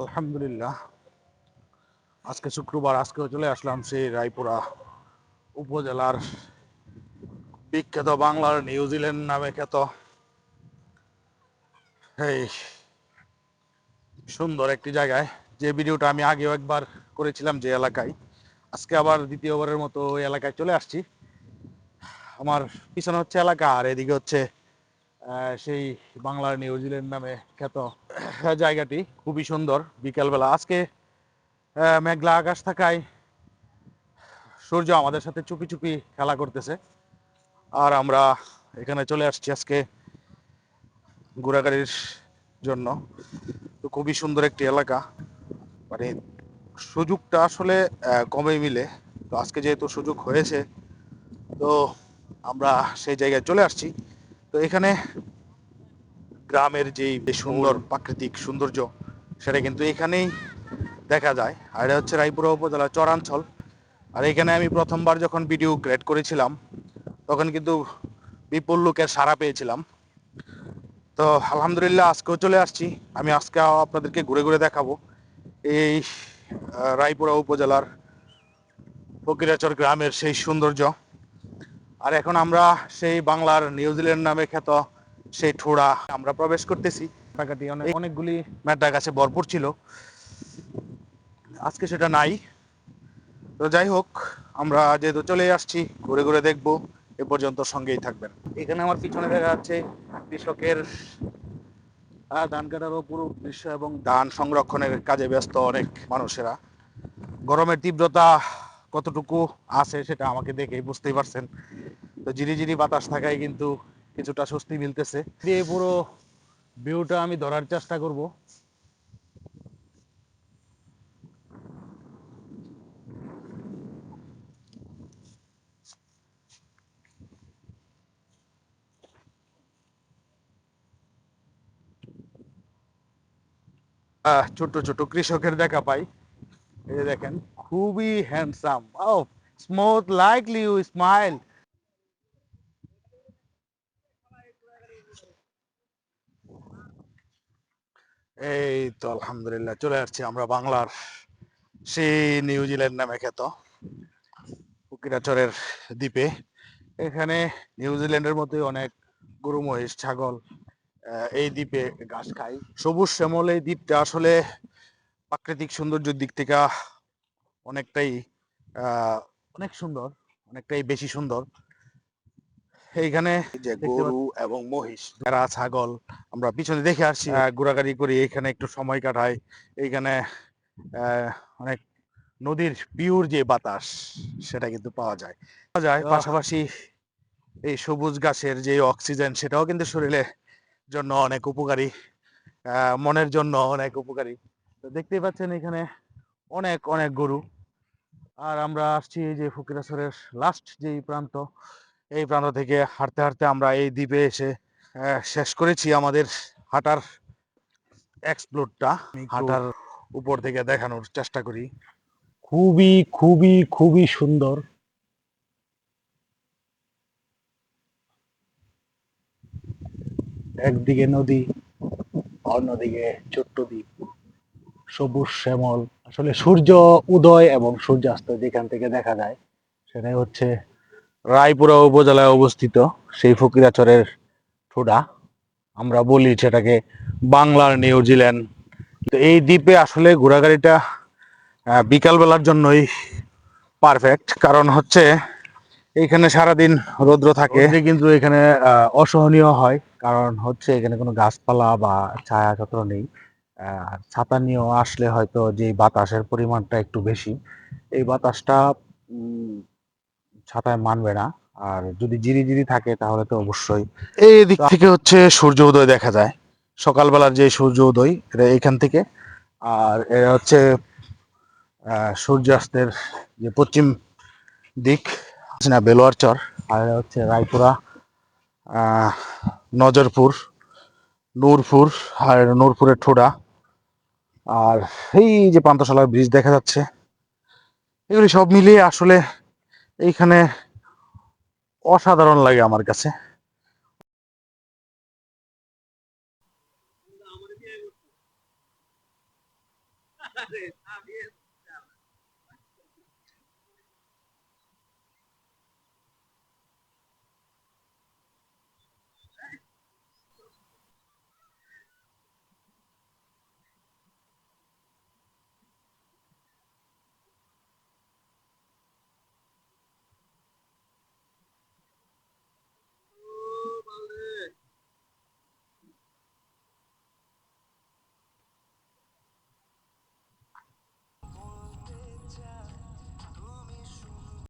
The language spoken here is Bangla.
আলহামদুলিল্লাহ। আজকে শুক্রবার, আজকেও চলে আসলাম সেই রায়পুরা উপজেলার বিখ্যাত বাংলার নিউজিল্যান্ড নামে খ্যাত এই সুন্দর একটি জায়গায়। যে ভিডিওটা আমি আগেও একবার করেছিলাম যে এলাকায়, আজকে আবার দ্বিতীয়বারের মতো এলাকায় চলে আসছি। আমার পিছনে হচ্ছে এলাকা, আর এদিকে হচ্ছে সেই বাংলার নিউজিল্যান্ড নামে খ্যাত জায়গাটি। খুবই সুন্দর বিকালবেলা। আজকে মেঘলা আকাশ থাকায় সূর্য আমাদের সাথে চুপি চুপি খেলা করতেছে। আর আমরা এখানে চলে আসছি আজকে ঘোরাঘুরির জন্য। তো খুবই সুন্দর একটি এলাকা। মানে সুযোগটা আসলে কমই মিলে। তো আজকে যেহেতু সুযোগ হয়েছে, তো আমরা সেই জায়গায় চলে আসছি। তো এখানে গ্রামের যেই সুন্দর প্রাকৃতিক সৌন্দর্য, সেটা কিন্তু এখানেই দেখা যায়। আর এটা হচ্ছে রায়পুরা উপজেলা চরাঞ্চল। আর এখানে আমি প্রথমবার যখন ভিডিও ক্রিয়েট করেছিলাম, তখন কিন্তু বিপুল লোকের সাড়া পেয়েছিলাম। তো আলহামদুলিল্লাহ আজকেও চলে আসছি। আমি আজকে আপনাদেরকে ঘুরে ঘুরে দেখাবো এই রায়পুরা উপজেলার ফকিরাচর গ্রামের সেই সৌন্দর্য। আর এখন আমরা সেই বাংলার নিউজিল্যান্ড নামে খ্যাত সেই ঠোড়া আমরা প্রবেশ করতেছি। অনেক অনেকগুলি মেটা গাছে ভরপুর ছিল। আজকে সেটা নাই। তো যাই হোক আমরা যেহেতু চলে আসছি ঘুরে ঘুরে দেখব এ পর্যন্ত সঙ্গেই থাকবেন। এখানে আমার পিছনে দেখা যাচ্ছে কৃষকের ধান কাটার পুরো দৃশ্য এবং ধান সংরক্ষণের কাজে ব্যস্ত অনেক মানুষেরা। গরমের তীব্রতা কতটুকু আছে সেটা আমাকে দেখেই বুঝতেই পারছেন। তো জিরি জিরি বাতাস থাকায় কিন্তু কিছুটা স্বস্তি মিলতেছে। এই পুরো ভিউটা আমি ধরার চেষ্টা করব। ছোট ছোট কৃষকের দেখা পাই। এই দেখেন খুবই হ্যান্ডসাম ও স্মুথ লাইকলি ইউ স্মাইল এই তো আলহামদুলিল্লাহ, চলে আসছি আমরা বাংলার সেই নিউজিল্যান্ড নামে খ্যাত উকিরাচরের দ্বীপে। এখানে নিউজিল্যান্ডের মধ্যে অনেক গরু, মহিষ, ছাগল এই দ্বীপে ঘাস খায়। সবুজ শ্যামল এই দ্বীপটা আসলে প্রাকৃতিক সৌন্দর্যের দিক থেকে অনেকটাই আহ, অনেক সুন্দর অনেকটাই বেশি সুন্দর। এইখানে যে গরু এবং মহিষ। ভেড়া ছাগল আমরা পিছনে দেখে আসছি ঘোরাঘুরি করি এখানে একটু সময় কাটাই। এইখানে অনেক নদীর পিওর যে বাতাস সেটা কিন্তু পাওয়া যায়। পাওয়া যায় পাশাপাশি এই সবুজ গাছের যে অক্সিজেন সেটাও কিন্তু শরীরের জন্য অনেক উপকারী। আহ, মনের জন্য অনেক উপকারী। তো দেখতেই পাচ্ছেন এখানে অনেক অনেক গরু। আর আমরা আসছি এই যে ফকিরাসরের লাস্ট যেই প্রান্ত এই প্রান্ত থেকে হাঁটতে হাঁটতে আমরা এই দ্বীপে এসে শেষ করেছি আমাদের হাঁটার এক্সপ্লোরটা হাঁটার উপর থেকে দেখানোর চেষ্টা করি। খুবই খুবই খুবই সুন্দর। একদিকে নদী অন্যদিকে ছোট্ট দ্বীপ সবুজ শ্যামল। আসলে সূর্য উদয় এবং সূর্যাস্ত যেখান থেকে দেখা যায় সেটাই হচ্ছে রায়পুরা উপজেলায় অবস্থিত সেই ফকিরাচরের ঠোডা আমরা বলি সেটাকে বাংলার নিউজিল্যান্ড তো এই দ্বীপে আসলে আহ, বিকালবেলার জন্যই পারফেক্ট। কারণ হচ্ছে এইখানে সারাদিন রৌদ্র থাকে। কিন্তু এখানে অসহনীয় হয়। কারণ হচ্ছে এখানে কোনো গাছপালা বা ছায়া ছত্র নেই। ছাতা নিয়েও আসলে হয়তো যে বাতাসের পরিমাণটা একটু বেশি, এই বাতাসটা ছাতায় মানবে না। আর যদি জিরি জিরি থাকে তাহলে তো অবশ্যই। এই দিক থেকে হচ্ছে সূর্য উদয় দেখা যায়। সকালবেলার যে সূর্য উদয়, এটা এখান থেকে। আর এটা হচ্ছে সূর্যাস্তের যে পশ্চিম দিক, না, বেলোয়ার চর। আর হচ্ছে রায়পুরা নজরপুর, নূরপুর, আর নূরপুরের ঠোড়া আর এই যে পান্তশালার ব্রিজ দেখা যাচ্ছে, এগুলি সব মিলিয়ে আসলে এইখানে অসাধারণ লাগে আমার কাছে।